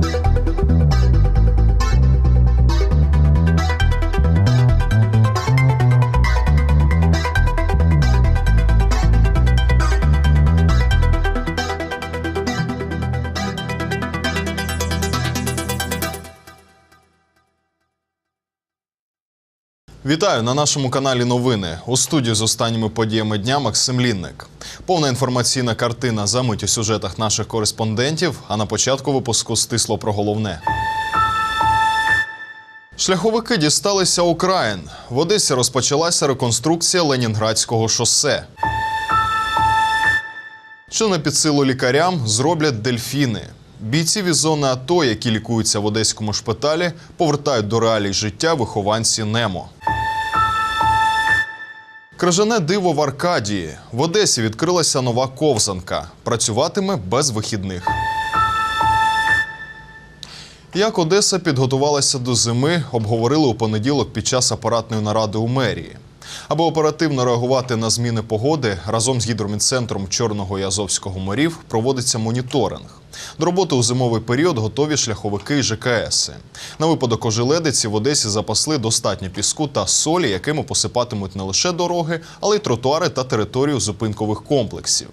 thank you Вітаю на нашому каналі Новини. У студії з останніми подіями дня Максим Лінник. Повна інформаційна картина замить у сюжетах наших кореспондентів. А на початку випуску стисло про головне. Шляховики дісталися Україн. В Одесі розпочалася реконструкція Ленінградського шосе. Що не під силу лікарям зроблять дельфіни. Бійців із зони АТО, які лікуються в одеському шпиталі, повертають до реалій життя вихованці Немо. Крижане диво в Аркадії. В Одесі відкрилася нова ковзанка. Працюватиме без вихідних. Як Одеса підготувалася до зими, обговорили у понеділок під час апаратної наради у мерії. Аби оперативно реагувати на зміни погоди, разом з гідромінцентром Чорного і Азовського морів проводиться моніторинг. До роботи у зимовий період готові шляховики і ЖКС. На випадок ожеледиці в Одесі запасли достатньо піску та солі, якими посипатимуть не лише дороги, але й тротуари та територію зупинкових комплексів.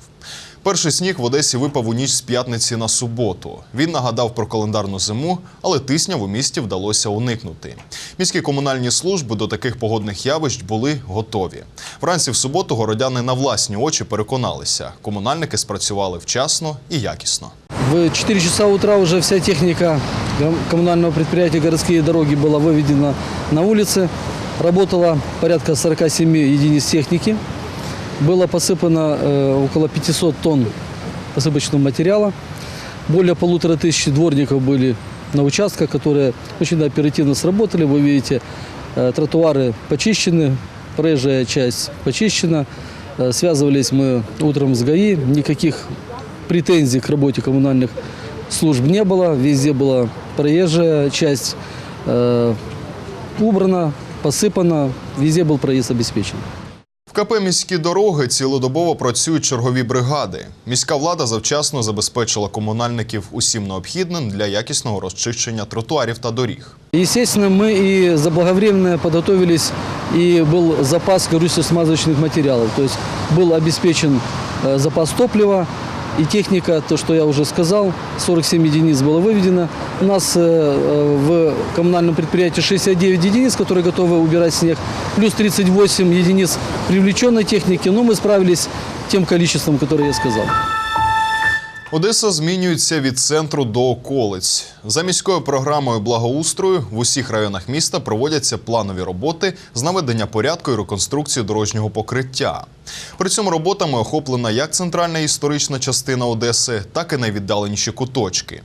Перший сніг в Одесі випав у ніч з п'ятниці на суботу. Він нагадав про календарну зиму, але тисняв у місті вдалося уникнути. Міські комунальні служби до таких погодних явищ були готові. Вранці в суботу городяни на власні очі переконалися, комунальники спрацювали вчасно і якісно. В 4 часа утра уже вся техника ком- коммунального предприятия «Городские дороги» была выведена на улицы. Работало порядка 47 единиц техники. Было посыпано э, около 500 тонн посыпочного материала. Более полутора тысяч дворников были на участках, которые очень оперативно сработали. Вы видите, э, тротуары почищены, проезжая часть почищена. Э, Связывались мы утром с ГАИ, никаких претензий к работе коммунальных служб не было. Везде была проезжая часть убрана, посыпана, везде был проезд обеспечен. В КП міські дороги цілодобово працюють чергові бригади. Міська влада завчасно забезпечила комунальників усім необхідним для якісного розчищення тротуарів та доріг. Естественно, мы и заблаговременно подготовились, и был запас грузосмазочных материалов. То есть был обеспечен э, запас топлива и техника, то, что я уже сказал, 47 единиц было выведено. У нас э, э, в коммунальном предприятии 69 единиц, которые готовы убирать снег, плюс 38 единиц привлеченной техники, но мы справились тем количеством, которое я сказал. Одеса змінюється від центру до околиць. За міською програмою благоустрою в усіх районах міста проводяться планові роботи з наведення порядку і реконструкції дорожнього покриття. При цьому роботами охоплена як центральна історична частина Одеси, так і найвіддаленіші куточки.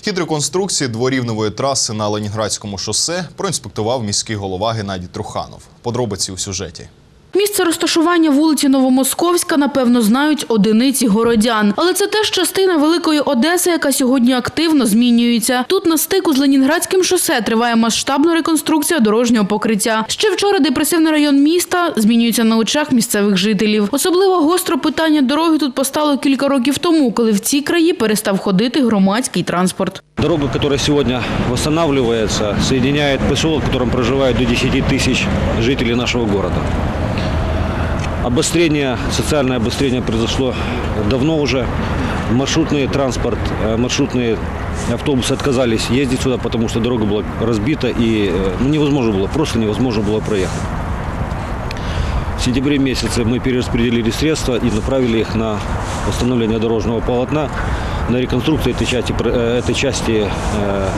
Хід реконструкції дворівневої траси на Ленінградському шосе проінспектував міський голова Геннадій Труханов. Подробиці у сюжеті. Місце розташування вулиці Новомосковська, напевно, знають одиниці городян. Але це теж частина Великої Одеси, яка сьогодні активно змінюється. Тут на стику з Ленінградським шосе триває масштабна реконструкція дорожнього покриття. Ще вчора депресивний район міста змінюється на очах місцевих жителів. Особливо гостро питання дороги тут постало кілька років тому, коли в ці краї перестав ходити громадський транспорт. Дорога, которая сегодня восстанавливается, соединяет поселок, в котором проживает до 10 тысяч жителей нашего города. Обострение, социальное обострение произошло давно уже. Маршрутный транспорт, э, маршрутные автобусы отказались ездить сюда, потому что дорога была разбита и э, ну, невозможно было, просто невозможно было проехать. В сентябре месяце мы перераспределили средства и направили их на восстановление дорожного полотна, на реконструкцию этой части, про- э, этой части э,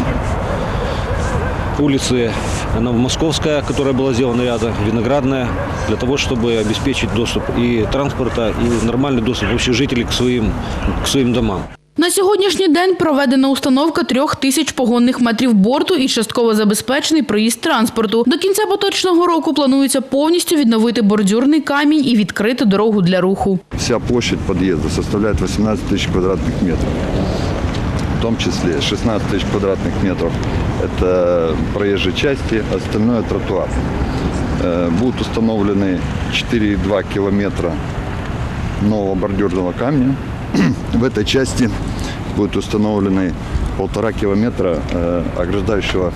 улицы Новомосковская, которая была сделана рядом, Виноградная, для того, чтобы обеспечить доступ и транспорта, и нормальный доступ вообще жителей к своим, к своим домам. На сьогоднішній день проведена установка трьох тисяч погонних метрів борту і частково забезпечений проїзд транспорту. До кінця поточного року планується повністю відновити бордюрний камінь і відкрити дорогу для руху. Вся площадь подъезда составляет 18 тысяч квадратных метров. В том числе 16 тысяч квадратных метров – это проезжей части, остальное – тротуар. Э, Будут установлены 4,2 километра нового бордюрного камня. В этой части будут установлены полтора километра э, ограждающего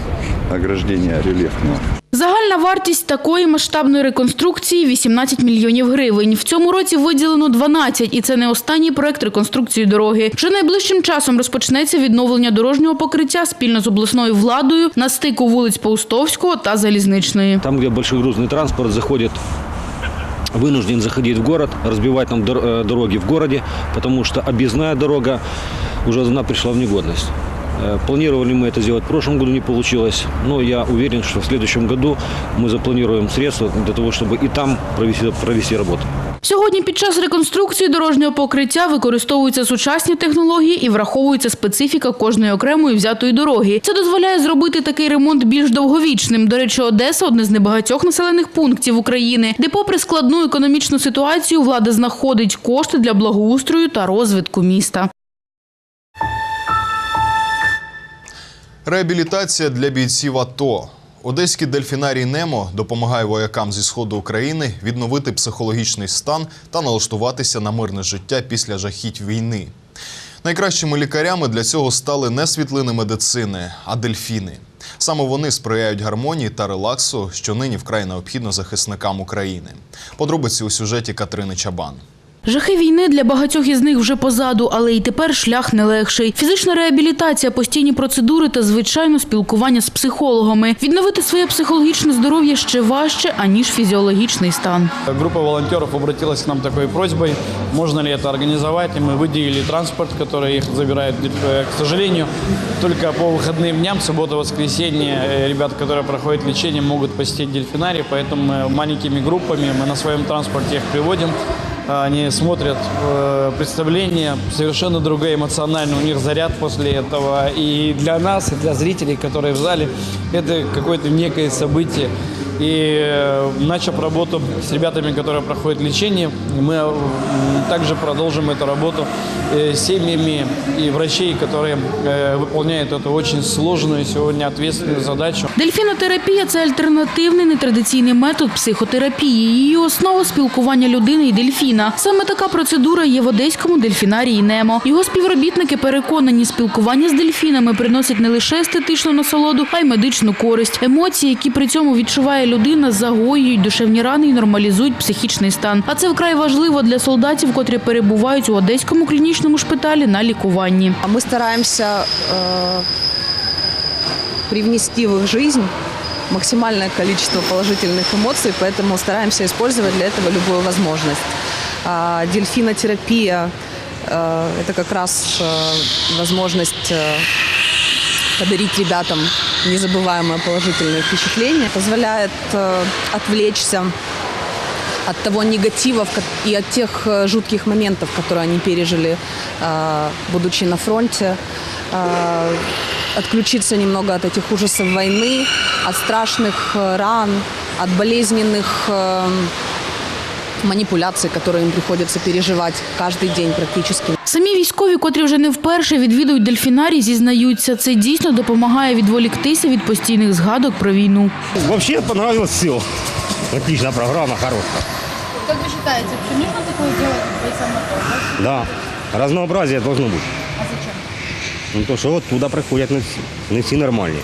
ограждения рельефного. Загальна вартість такої масштабної реконструкції – 18 мільйонів гривень. В цьому році виділено 12, і це не останній проект реконструкції дороги. Вже найближчим часом розпочнеться відновлення дорожнього покриття спільно з обласною владою на стику вулиць Паустовського та Залізничної. Там, где большой грузный транспорт заходит вынужден заходить в город, разбивать нам дор- э, дороги в городе, потому что объездная дорога уже она пришла в негодность. Э, Планировали мы это сделать в прошлом году, не получилось, но я уверен, что в следующем году мы запланируем средства для того, чтобы и там провести, провести работу. Сьогодні під час реконструкції дорожнього покриття використовуються сучасні технології і враховується специфіка кожної окремої взятої дороги. Це дозволяє зробити такий ремонт більш довговічним. До речі, Одеса одне з небагатьох населених пунктів України, де, попри складну економічну ситуацію, влада знаходить кошти для благоустрою та розвитку міста. Реабілітація для бійців АТО. Одеський дельфінарій Немо допомагає воякам зі сходу України відновити психологічний стан та налаштуватися на мирне життя після жахіть війни. Найкращими лікарями для цього стали не світлини медицини, а дельфіни. Саме вони сприяють гармонії та релаксу, що нині вкрай необхідно захисникам України. Подробиці у сюжеті Катерини Чабан. Жахи війни для багатьох із них вже позаду, але й тепер шлях не легший. Фізична реабілітація, постійні процедури та звичайно спілкування з психологами. Відновити своє психологічне здоров'я ще важче аніж фізіологічний стан. Группа волонтеров обратилась к нам такой просьбой, можно ли это организовать, и мы выделили транспорт, который их забирает. Э, К сожалению, только по выходным дням, суббота, воскресенье, э, ребят, которые проходят лечение, могут посетить дельфинарий, поэтому мы маленькими группами мы на своем транспорте их приводим. Они смотрят э, представление, совершенно другой эмоциональный у них заряд после этого. И для нас, и для зрителей, которые в зале, это какое-то некое событие. И э, начав работу с ребятами, которые проходят лечение, мы м, также продолжим эту работу э, с семьями и врачей, которые э, выполняют эту очень сложную сегодня ответственную задачу. Дельфінотерапія це альтернативний нетрадиційний метод психотерапії. Її основа спілкування людини і дельфіна. Саме така процедура є в одеському дельфінарії Немо. Його співробітники переконані, спілкування з дельфінами приносить не лише естетичну насолоду, а й медичну користь. Емоції, які при цьому відчуває людина, загоюють душевні рани і нормалізують психічний стан. А це вкрай важливо для солдатів, котрі перебувають у одеському клінічному шпиталі на лікуванні. А Мы стараемся э, привнести в их жизнь максимальное количество положительных эмоций, поэтому стараемся использовать для этого любую возможность. А, дельфинотерапия э, – это как раз э, возможность э, подарить ребятам незабываемое положительное впечатление, позволяет э, отвлечься от того негатива в ко- и от тех э, жутких моментов, которые они пережили, э, будучи на фронте, э, отключиться немного от этих ужасов войны, от страшных э, ран, от болезненных э, манипуляций, которые им приходится переживать каждый день практически. Самі військові, котрі вже не вперше відвідують дельфінарій, зізнаються, це дійсно допомагає відволіктися від постійних згадок про війну. Вообще понравилось все. Отличная программа, хорошая. Как вы считаете, вообще нужно такое делать бойцам АТО? Да. Разнообразие должно быть. А зачем? Ну то, что вот туда приходят не, всі- не всі нормальні.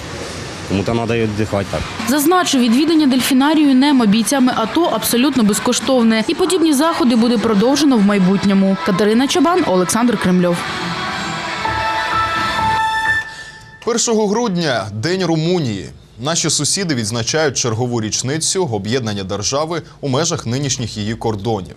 Кому-то надо и отдыхать так. Зазначу, відвідання дельфінарію НЕМО бійцями АТО абсолютно безкоштовне. І подібні заходи буде продовжено в майбутньому. Катерина Чабан, Олександр Кремльов. 1 грудня День Румунії. Наші сусіди відзначають чергову річницю об'єднання держави у межах нинішніх її кордонів.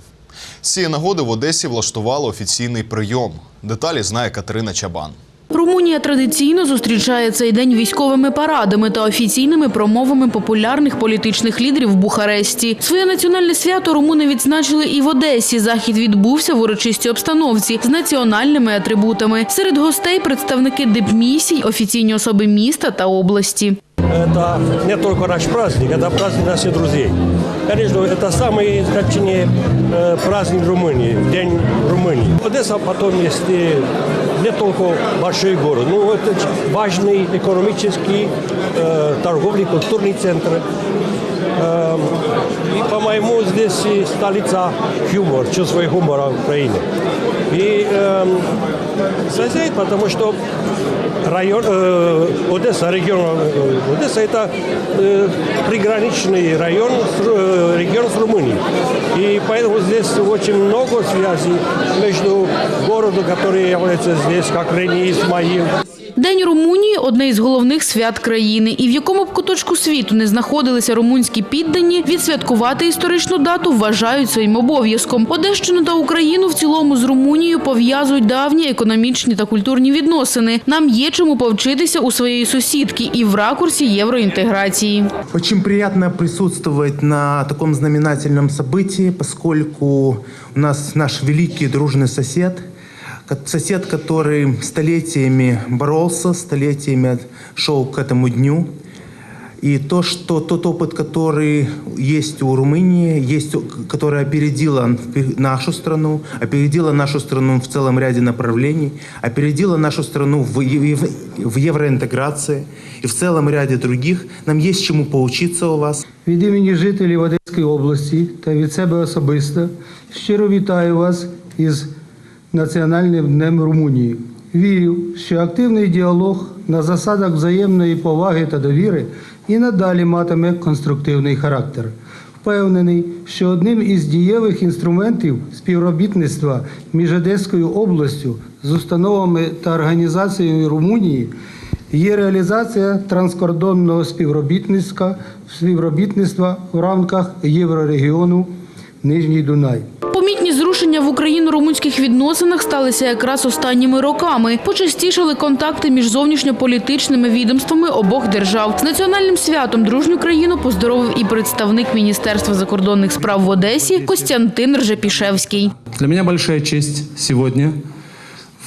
З цієї нагоди в Одесі влаштували офіційний прийом. Деталі знає Катерина Чабан. Румунія традиційно зустрічає цей день військовими парадами та офіційними промовами популярних політичних лідерів в Бухаресті. Своє національне свято румуни відзначили і в Одесі. Захід відбувся в урочистій обстановці з національними атрибутами. Серед гостей представники дипмісій, офіційні особи міста та області. Это не только наш праздник, это праздник наших друзей. Конечно, это самый значительный э, праздник Румынии, День Румынии. Одесса потом есть э, не только большой город, но это ч- важный экономический, э, торговый, культурный центр. Эм, И, по-моему, здесь и столица юмора, чувство юмора в Украине. И эм, соседей, потому что район, э, Одесса, регион э, Одесса это э, приграничный район, э, регион с Румынией. И поэтому здесь очень много связей между городом, который является здесь, как Рени Исмаил, День Румунії одне із головних свят країни, і в якому б куточку світу не знаходилися румунські піддані, відсвяткувати історичну дату вважають своїм обов'язком. Одещину та Україну в цілому з Румунією пов'язують давні економічні та культурні відносини. Нам є чому повчитися у своєї сусідки і в ракурсі євроінтеграції. Очень приятно присутствовать на таком знаменательном событии, поскольку у нас наш великий дружный сосед, ко- сосед, который столетиями боролся, столетиями шел к этому дню. И то, что тот опыт, который есть у Румынии, есть, у- который опередила впер- нашу страну, опередила нашу страну в целом ряде направлений, опередила нашу страну в, ев- в евроинтеграции и в целом ряде других, нам есть чему поучиться у вас. Від імені жителів Одеської області та від себе особисто щиро вітаю вас із Національним днем Румунії. Вірю, що активний діалог на засадах взаємної поваги та довіри і надалі матиме конструктивний характер. Впевнений, що одним із дієвих інструментів співробітництва між Одеською областю з установами та організаціями Румунії є реалізація транскордонного співробітництва, співробітництва в рамках єврорегіону Нижній Дунай. Помітні зрушення в україно-румунських відносинах сталися якраз останніми роками. Почастішали контакти між зовнішньополітичними відомствами обох держав. З національним святом дружню країну поздоровив і представник Міністерства закордонних справ в Одесі Костянтин Ржепішевський. Для меня большая честь сегодня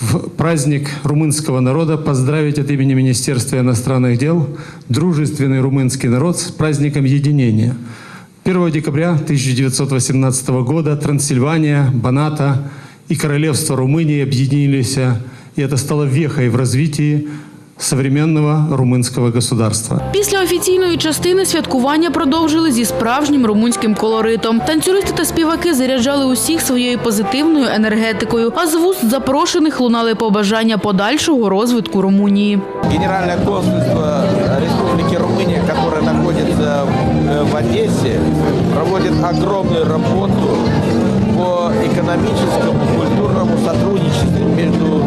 в праздник румынского народа поздравить от имени Министерства иностранных дел дружественный румынский народ с праздником единения. 1 декабря 1918 года Трансильвания, Баната и Королевство Румынии объединились, и это стало вехой в развитии современного румынского государства. Після офіційної частини святкування продовжили зі справжнім румунським колоритом. Танцюристи та співаки заряджали усіх своєю позитивною енергетикою, а з вуст запрошених лунали побажання подальшого розвитку Румунії. Генеральное консульство огромную работу по экономическому, культурному сотрудничеству между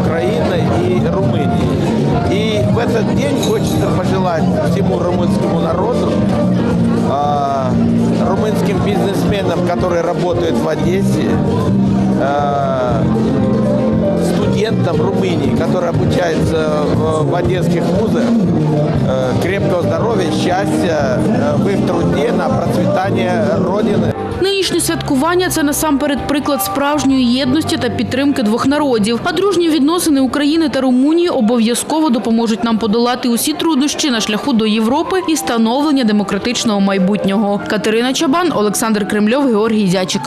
Украиной и Румынией. И в этот день хочется пожелать всему румынскому народу, а, румынским бизнесменам, которые работают в Одессе, а, студентам Румынии, которые обучаются в, в одесских вузах, э, крепкого здоровья, счастья э, в их труде на процветание Родины. Нинішнє святкування це насамперед приклад справжньої єдності та підтримки двох народів. А дружні відносини України та Румунії обов'язково допоможуть нам подолати усі труднощі на шляху до Європи і становлення демократичного майбутнього. Катерина Чабан, Олександр Кремльов, Георгій Дячик.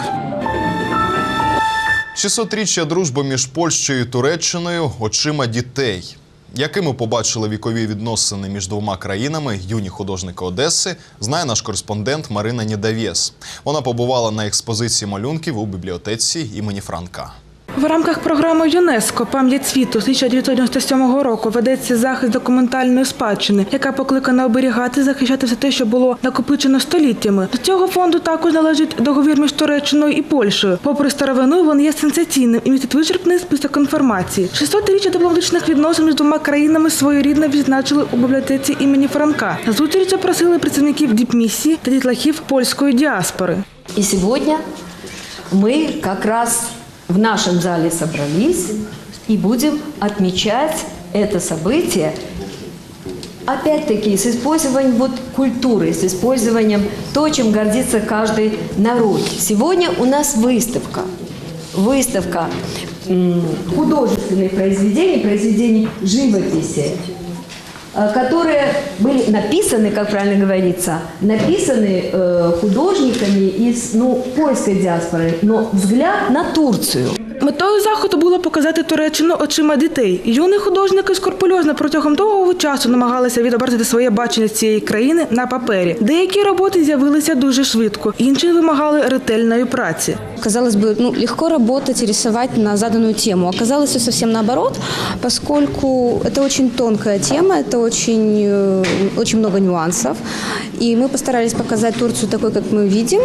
600-річчя дружби між Польщею і Туреччиною очима дітей. Якими побачили вікові відносини між двома країнами юні художники Одеси, знає наш кореспондент Марина Нідавєс. Вона побувала на експозиції малюнків у бібліотеці імені Франка. В рамках програми ЮНЕСКО Пам'ять світу з 1997 року ведеться захист документальної спадщини, яка покликана оберігати, захищати все те, що було накопичено століттями. До цього фонду також належить договір між Туреччиною і Польщею. Попри старовину, він є сенсаційним і містить вичерпний список інформації. 600-річчя дипломатичних відносин між двома країнами своєрідно відзначили у бібліотеці імені Франка. На зустріч запросили працівників діпмісії та дітлахів польської діаспори. И сегодня мы как раз в нашем зале собрались и будем отмечать это событие опять-таки с использованием вот культуры, с использованием то, чем гордится каждый народ. Сегодня у нас выставка. Выставка художественных произведений, произведений живописи, которые были написаны, как правильно говорится, написаны э, художниками из ну, польской диаспоры, но взгляд на Турцию. Метою заходу було показати Туреччину очима дітей. Юні художники скрупульозно протягом довгого часу намагалися відобразити своє бачення цієї країни на папері. Деякі роботи з'явилися дуже швидко, інші вимагали ретельної праці. Казалось бы, ну, легко работать и рисовать на заданную тему. Оказалось все совсем наоборот, поскольку это очень тонкая тема, это очень, э, очень много нюансов. И мы постарались показать Турцию такой, как мы видим.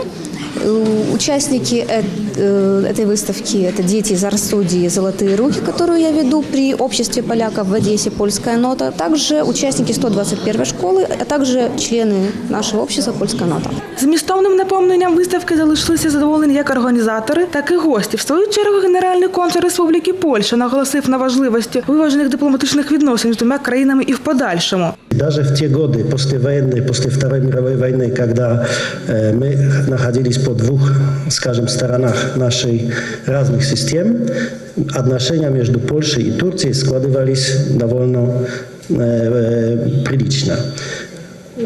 Э, Участники э- э, этой выставки – это дети из арт-студии «Золотые руки», которую я веду при обществе поляков в Одессе «Польская нота», также участники 121 школы, а также члены нашего общества «Польская нота». Змістовним наповненням виставки залишилися задоволені як організатори, так і гості. В свою чергу генеральний консул Республіки Польща наголосив на важливості виважених дипломатичних відносин з двома країнами і в подальшому. Даже в те годы, послевоенные, после Второй мировой войны, когда э, мы находились по двух, скажем, сторонах нашей разных систем, отношения между Польшей и Турцией складывались довольно э, э, прилично.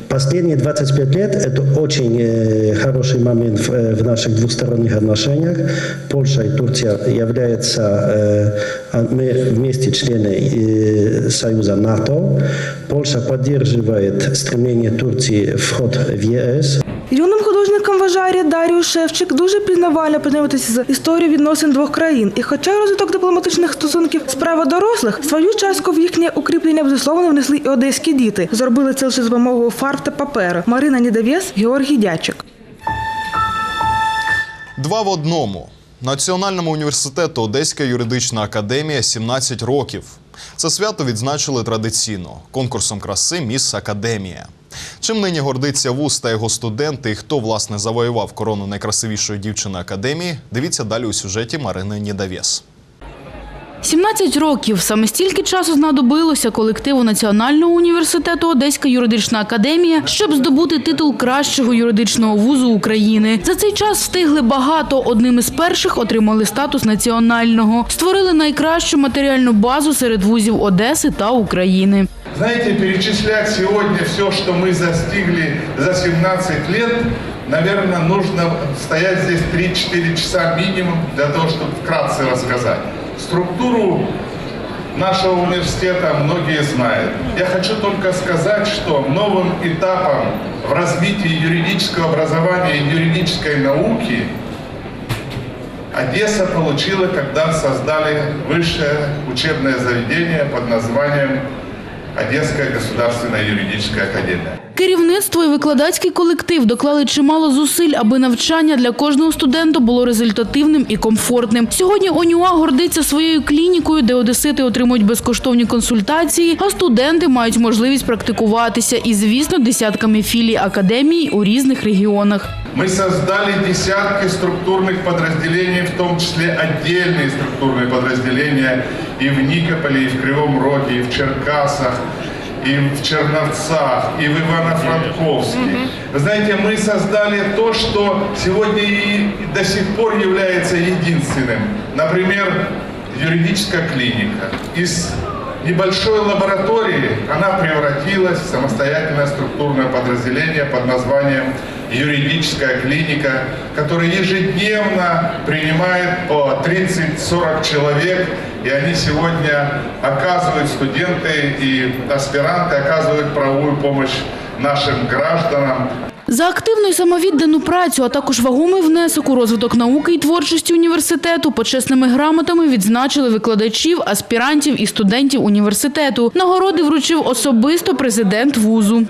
Последние 25 лет – это очень э, хороший момент в, э, в наших двусторонних отношениях. Польша и Турция являются, э, а мы вместе члены э, Союза НАТО. Польша поддерживает стремление Турции вход в ЕС. Юним художником вважає Дарію Шевчик дуже пізнавально познайомитися з історією відносин двох країн. І хоча розвиток дипломатичних стосунків справа дорослих, свою частку в їхнє укріплення безусловно внесли і одеські діти. Зробили це лише з допомогою фарб та паперу. Марина Нідовєс, Георгій Дячик. Два в одному. Національному університету Одеська юридична академія 17 років. Це свято відзначили традиційно конкурсом краси Міс Академія. Чим нині гордиться вуз та його студенти, і хто власне завоював корону найкрасивішої дівчини академії? Дивіться далі у сюжеті Марини Нідавєс. 17 років саме стільки часу знадобилося колективу Національного університету Одеська юридична академія, щоб здобути титул кращого юридичного вузу України. За цей час встигли багато. Одним із перших отримали статус національного, створили найкращу матеріальну базу серед вузів Одеси та України. Знаете, перечислять сегодня все, что мы достигли за 17 лет, наверное, нужно стоять здесь 3-4 часа минимум для того, чтобы вкратце рассказать. Структуру нашего университета многие знают. Я хочу только сказать, что новым этапом в развитии юридического образования и юридической науки Одесса получила, когда создали высшее учебное заведение под названием Одесская государственная юридическая академия. Керівництво і викладацький колектив доклали чимало зусиль, аби навчання для кожного студента було результативним і комфортним. Сьогодні ОНЮА гордиться своєю клінікою, де одесити отримують безкоштовні консультації, а студенти мають можливість практикуватися і, звісно, десятками філій академії у різних регіонах. Мы создали десятки структурных подразделений, в том числе отдельные структурные подразделения и в Никополе, и в Кривом Роге, и в Черкасах, И в Черновцах, и в Ивано-Франковске. Вы знаете, мы создали то, что сегодня и до сих пор является единственным. Например, юридическая клиника. Из небольшой лаборатории она превратилась в самостоятельное структурное подразделение под названием юридическая клиника, которая ежедневно принимает по 30-40 человек, и они сегодня оказывают, студенты и аспиранты оказывают правовую помощь нашим гражданам, За активну і самовіддану працю, а також вагомий внесок у розвиток науки і творчості університету почесними грамотами відзначили викладачів, аспірантів і студентів університету. Нагороди вручив особисто президент вузу.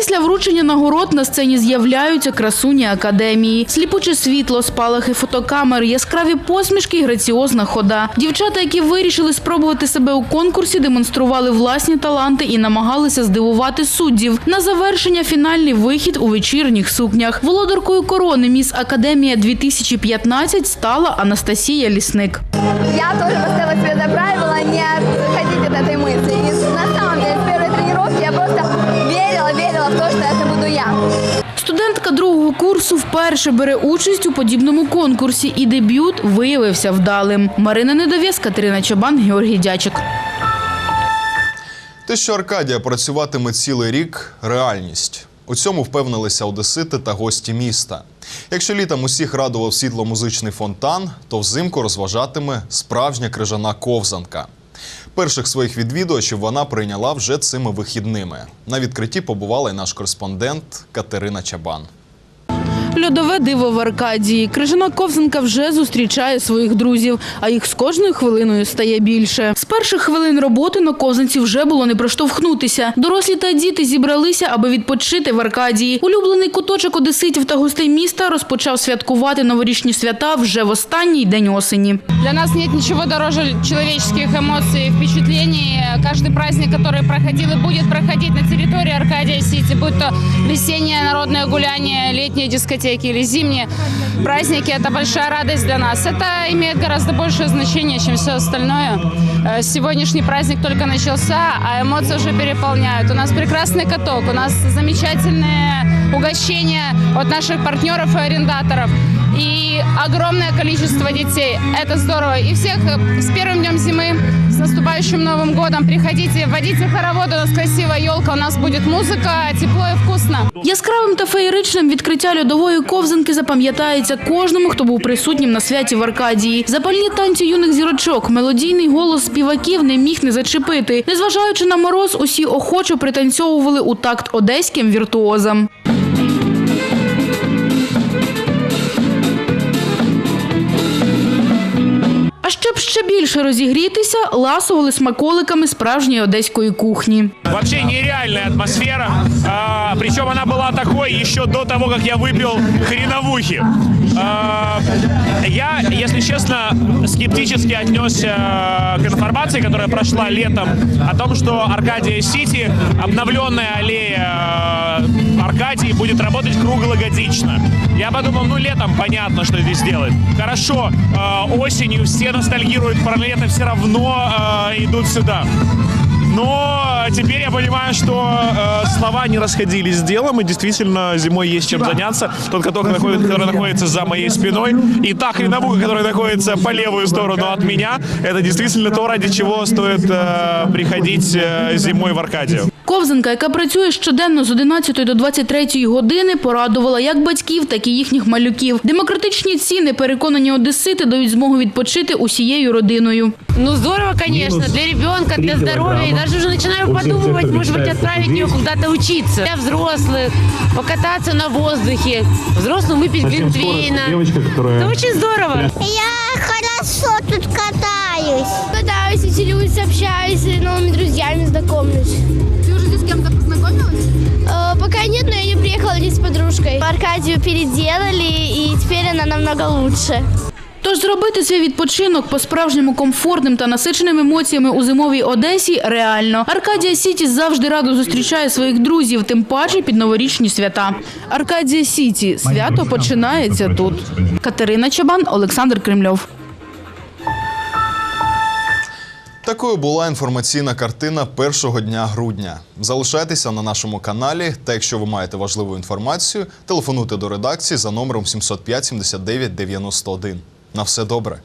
Після вручення нагород на сцені з'являються красуні академії, сліпуче світло, спалахи фотокамер, яскраві посмішки і граціозна хода. Дівчата, які вирішили спробувати себе у конкурсі, демонстрували власні таланти і намагалися здивувати суддів. На завершення фінальний вихід у вечірніх сукнях. Володаркою корони міс Академія 2015 стала Анастасія Лісник. Я тоже поставила себе за правило не отходить от этой мысли. Верила, верила в то, что это буду я. Студентка другого курсу вперше бере участь у подібному конкурсі, і дебют виявився вдалим. Марина Недовєс, Катерина Чабан, Георгій Дячик. Те, що Аркадія працюватиме цілий рік реальність. У цьому впевнилися одесити та гості міста. Якщо літом усіх радував світло-музичний фонтан, то взимку розважатиме справжня крижана ковзанка. Перших своїх відвідувачів вона прийняла вже цими вихідними. На відкритті побувала й наш кореспондент Катерина Чабан. Льодове диво в Аркадії. Крижана ковзанка вже зустрічає своїх друзів, а їх з кожною хвилиною стає більше. З перших хвилин роботи на ковзанці вже було не проштовхнутися. Дорослі та діти зібралися, аби відпочити в Аркадії. Улюблений куточок одеситів та гостей міста розпочав святкувати новорічні свята вже в останній день осені. Для нас нет ничего дороже человеческих эмоций и впечатлений. Каждый праздник, который проходил и будет проходить на территории Аркадия-Сити, будь то весеннее народное гуляние, летние дискотеки или зимние праздники, это большая радость для нас. Это имеет гораздо большее значение, чем все остальное. Э, Сегодняшний праздник только начался, а эмоции уже переполняют. У нас прекрасный каток, у нас замечательные угощения от наших партнеров и арендаторов. И огромное количество детей. Это здорово. И всех э, с первым днем зимы, с наступающим Новым годом. Приходите, водите хоровод, у нас красивая елка, у нас будет музыка, тепло и вкусно. Яскравим та феєричним відкриття льодової ковзанки запам'ятається кожному, хто був присутнім на святі в Аркадії. Запальні танці юних зірочок, мелодійний голос співаків не міг не зачепити. Незважаючи на мороз, усі охоче пританцьовували у такт одеським віртуозам. Ще більше розігрітися, ласували смаколиками справжньої одеської кухні. Взагалі нереальна атмосфера. А, причем она была такой еще до того, как я выпил хреновухи. А, я, если честно, скептически отнесся к информации, которая прошла летом, о том, что Аркадия Сити, обновленная аллея Аркадии, будет работать круглогодично. Я подумал, ну летом понятно, что здесь делать. Хорошо, осенью все ностальгируют про лето, все равно идут сюда. Но теперь я понимаю, что э, слова не расходились с делом, и действительно зимой есть чем заняться. Тот каток, находится, который находится за моей спиной, и та хреновуха, которая находится по левую сторону от меня, это действительно то, ради чего стоит э, приходить э, зимой в Аркадию. Ковзанка, яка працює щоденно з 11 до 23 години, порадувала як батьків, так і їхніх малюків. Демократичні ціни, переконані одесити, дають змогу відпочити усією родиною. Ну здорово, конечно, для ребенка, для здоровья. И даже уже начинаю подумывать, может быть, отправить ее куда-то учиться. Для взрослых, покататься на воздухе. Взрослым выпить глинтвейна. Это очень здорово. Я хорошо тут катаюсь. Катаюсь, веселюсь, общаюсь, с новыми друзьями знакомлюсь. познакомилась? Э, Пока нет, но я не приехала здесь с подружкой. Аркадию переделали, и теперь она намного лучше. Тож зробити свій відпочинок по-справжньому комфортним та насиченим емоціями у зимовій Одесі реально. Аркадія Сіті завжди радо зустрічає своїх друзів, тим паче під новорічні свята. Аркадія Сіті свято починається тут. Катерина Чабан, Олександр Кремльов. Такою була інформаційна картина першого дня грудня. Залишайтеся на нашому каналі, та якщо ви маєте важливу інформацію, телефонуйте до редакції за номером 705 79 91. На все добре.